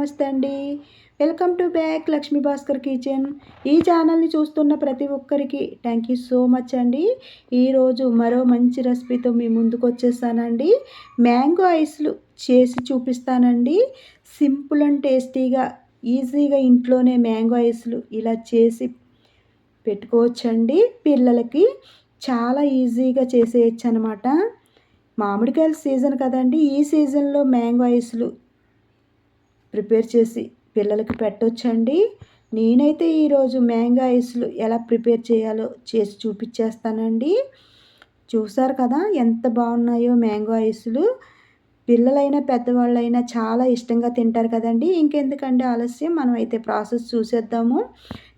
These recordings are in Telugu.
నమస్తే అండి. Welcome to back Lakshmi Bhaskar kitchen. ఈ ఛానల్ని చూస్తున్న ప్రతి ఒక్కరికి థ్యాంక్ యూ సో మచ్ అండి. ఈరోజు మరో మంచి రెసిపీతో మీ ముందుకు వచ్చేసానండి. మ్యాంగో ఐస్లు చేసి చూపిస్తానండి. సింపుల్ అండ్ టేస్టీగా ఈజీగా ఇంట్లోనే మ్యాంగో ఐస్లు ఇలా చేసి పెట్టుకోవచ్చండి. పిల్లలకి చాలా ఈజీగా చేసేయచ్చు అనమాట మామిడికాయల సీజన్ కదండి. ఈ సీజన్లో మ్యాంగో ఐస్లు ప్రిపేర్ చేసి పిల్లలకి పెట్టొచ్చండి. నేనైతే ఈరోజు మ్యాంగో ఐస్లు ఎలా ప్రిపేర్ చేయాలో చేసి చూపించేస్తానండి చూసారు కదా ఎంత బాగున్నాయో మ్యాంగో ఐస్లు. పిల్లలైనా పెద్దవాళ్ళైనా చాలా ఇష్టంగా తింటారు కదండి. ఇంకెందుకండి ఆలస్యం? మనం అయితే ప్రాసెస్ చూసేద్దాము.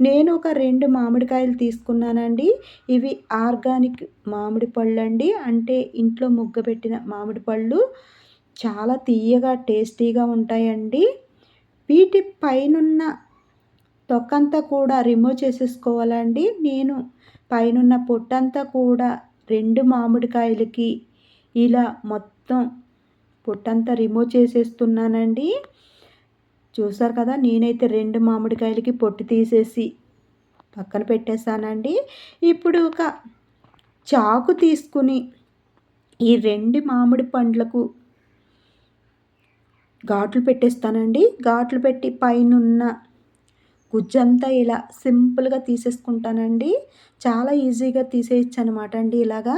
నేను ఒక రెండు మామిడికాయలు తీసుకున్నానండి. ఇవి ఆర్గానిక్ మామిడి పళ్ళు అండి అంటే ఇంట్లో ముగ్గబెట్టిన మామిడి పళ్ళు. చాలా తీయగా టేస్టీగా ఉంటాయండి. వీటి పైనున్న తొక్కంతా కూడా రిమూవ్ చేసేసుకోవాలండి. నేను పైనున్న పొట్టంతా కూడా రెండు మామిడికాయలకి ఇలా మొత్తం పొట్టంతా రిమూవ్ చేసేస్తున్నానండి. చూసారు కదా నేనైతే రెండు మామిడికాయలకి పొట్టు తీసేసి పక్కన పెట్టేశానండి. ఇప్పుడు ఒక చాకు తీసుకుని ఈ రెండు మామిడి పండ్లకు ఘాట్లు పెట్టేస్తానండి. ఘాట్లు పెట్టి పైనున్న గుజ్జంతా ఇలా సింపుల్గా తీసేసుకుంటానండి. చాలా ఈజీగా తీసేయచ్చు అనమాట అండి ఇలాగా.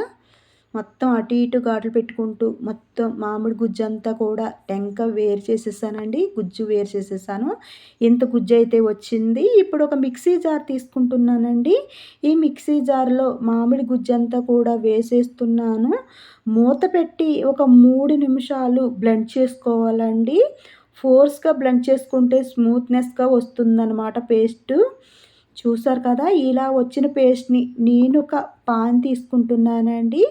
మొత్తం అటు ఇటు ఘాట్లు పెట్టుకుంటూ మొత్తం మామిడి గుజ్జు అంతా కూడా టెంక వేరు చేసేసానండి. గుజ్జు వేరు చేసేసాను. ఇంత గుజ్జు అయితే వచ్చింది. ఇప్పుడు ఒక మిక్సీ జార్ తీసుకుంటున్నానండి. ఈ మిక్సీ జార్లో మామిడి గుజ్జు అంతా కూడా వేసేస్తున్నాను. మూత పెట్టి ఒక మూడు నిమిషాలు బ్లెండ్ చేసుకోవాలండి. ఫోర్స్గా బ్లెండ్ చేసుకుంటే స్మూత్నెస్గా వస్తుందన్నమాట పేస్టు. చూసారు కదా ఇలా వచ్చిన పేస్ట్ని నేను ఒక పాన్ తీసుకుంటున్నానండి.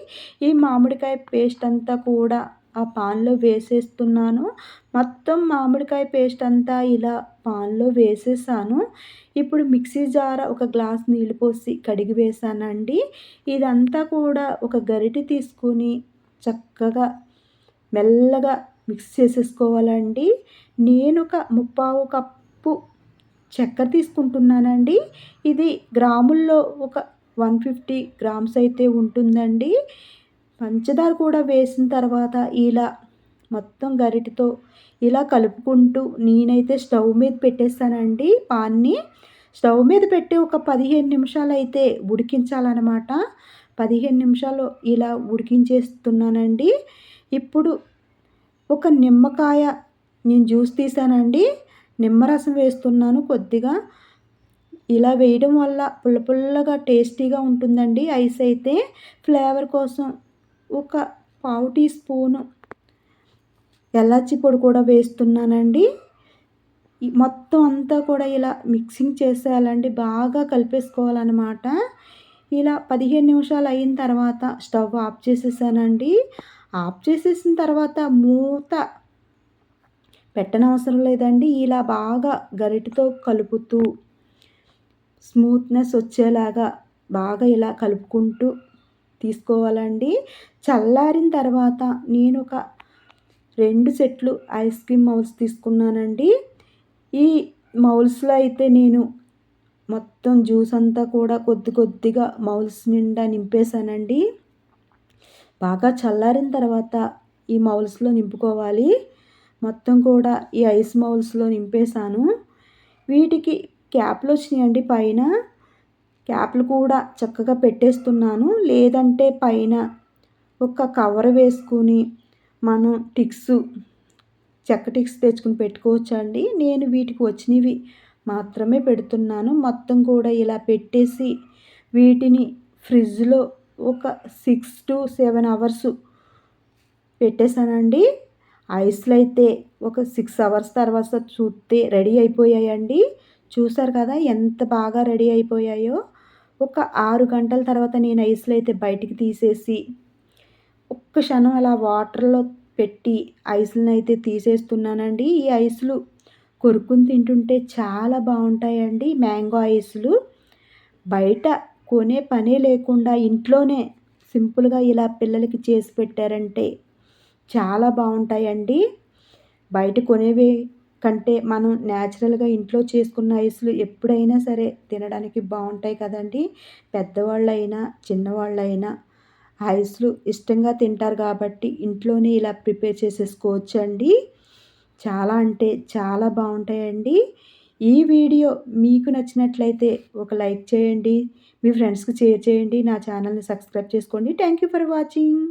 ఈ మామిడికాయ పేస్ట్ అంతా కూడా ఆ పాన్లో వేసేస్తున్నాను. మొత్తం మామిడికాయ పేస్ట్ అంతా ఇలా పాన్లో వేసేసాను. ఇప్పుడు మిక్సీ జార ఒక గ్లాస్ నీళ్ళు పోసి కడిగి వేసానండి. ఇదంతా కూడా ఒక గరిటె తీసుకుని చక్కగా మెల్లగా మిక్స్ చేసేసుకోవాలండి. నేను ఒక ముప్పావు కప్పు చక్కెర తీసుకుంటున్నానండి. ఇది గ్రాముల్లో ఒక వన్ ఫిఫ్టీ గ్రామ్స్ అయితే ఉంటుందండి. పంచదార కూడా వేసిన తర్వాత ఇలా మొత్తం గరిటతో ఇలా కలుపుకుంటూ నేనైతే స్టవ్ మీద పెట్టేస్తానండి పాన్ని. స్టవ్ మీద పెట్టి ఒక పదిహేను నిమిషాలు అయితే ఉడికించాలన్నమాట. పదిహేను నిమిషాలు ఇలా ఉడికించేస్తున్నానండి. ఇప్పుడు ఒక నిమ్మకాయ నేను జ్యూస్ తీసానండి. నిమ్మరసం వేస్తున్నాను కొద్దిగా. ఇలా వేయడం వల్ల పుల్ల పుల్లగా టేస్టీగా ఉంటుందండి. ఐస్ అయితే ఫ్లేవర్ కోసం ఒక పావు టీ స్పూను ఎలాచి పొడి కూడా వేస్తున్నానండి. మొత్తం అంతా కూడా ఇలా మిక్సింగ్ చేసేయాలండి. బాగా కలిపేసుకోవాలన్నమాట. ఇలా పదిహేను నిమిషాలు అయిన తర్వాత స్టవ్ ఆఫ్ చేసేసానండి. ఆఫ్ చేసేసిన తర్వాత మూత పెట్టనవసరం లేదండి. ఇలా బాగా గరిటతో కలుపుతూ స్మూత్నెస్ వచ్చేలాగా బాగా ఇలా కలుపుకుంటూ తీసుకోవాలండి. చల్లారిన తర్వాత నేను ఒక రెండు సెట్లు ఐస్ క్రీమ్ మౌల్స్ తీసుకున్నానండి. ఈ మౌల్స్లో అయితే నేను మొత్తం జ్యూస్ అంతా కూడా కొద్ది కొద్దిగా మౌల్స్ నిండా నింపేశానండి. బాగా చల్లారిన తర్వాత ఈ మౌల్స్లో నింపుకోవాలి. మొత్తం కూడా ఈ ఐస్ మౌల్స్లో నింపేశాను. వీటికి క్యాప్లు వచ్చినాయండి పైన. క్యాప్లు కూడా చక్కగా పెట్టేస్తున్నాను. లేదంటే పైన ఒక కవర్ వేసుకుని మనం టిక్స్ చెక్క టిక్స్ తెచ్చుకుని పెట్టుకోవచ్చండి. నేను వీటికి వచ్చినవి మాత్రమే పెడుతున్నాను. మొత్తం కూడా ఇలా పెట్టేసి వీటిని ఫ్రిడ్జ్లో ఒక సిక్స్ టు సెవెన్ అవర్స్ పెట్టేశానండి. ఐస్లు అయితే ఒక సిక్స్ అవర్స్ తర్వాత చూస్తే రెడీ అయిపోయాయండి. చూసారు కదా ఎంత బాగా రెడీ అయిపోయాయో. ఒక ఆరు గంటల తర్వాత నేను ఐస్లు అయితే బయటికి తీసేసి ఒక్క క్షణం అలా వాటర్లో పెట్టి ఐస్లను అయితే తీసేస్తున్నానండి. ఈ ఐస్లు కొరుకుని తింటుంటే చాలా బాగుంటాయండి మ్యాంగో ఐస్లు. బయట కొనే పనే లేకుండా ఇంట్లోనే సింపుల్గా ఇలా పిల్లలకి చేసి పెట్టారంటే చాలా బాగుంటాయండి. బయట కొనేవి కంటే మనం న్యాచురల్గా ఇంట్లో చేసుకున్న ఐస్లు ఎప్పుడైనా సరే తినడానికి బాగుంటాయి కదండి. పెద్దవాళ్ళైనా చిన్నవాళ్ళైనా ఐస్లు ఇష్టంగా తింటారు కాబట్టి ఇంట్లోనే ఇలా ప్రిపేర్ చేసేసుకోవచ్చు అండి చాలా అంటే చాలా బాగుంటాయండి. ఈ వీడియో మీకు నచ్చినట్లయితే ఒక లైక్ చేయండి. మీ ఫ్రెండ్స్కి షేర్ చేయండి. నా ఛానల్ని సబ్స్క్రైబ్ చేసుకోండి. Thank you for watching.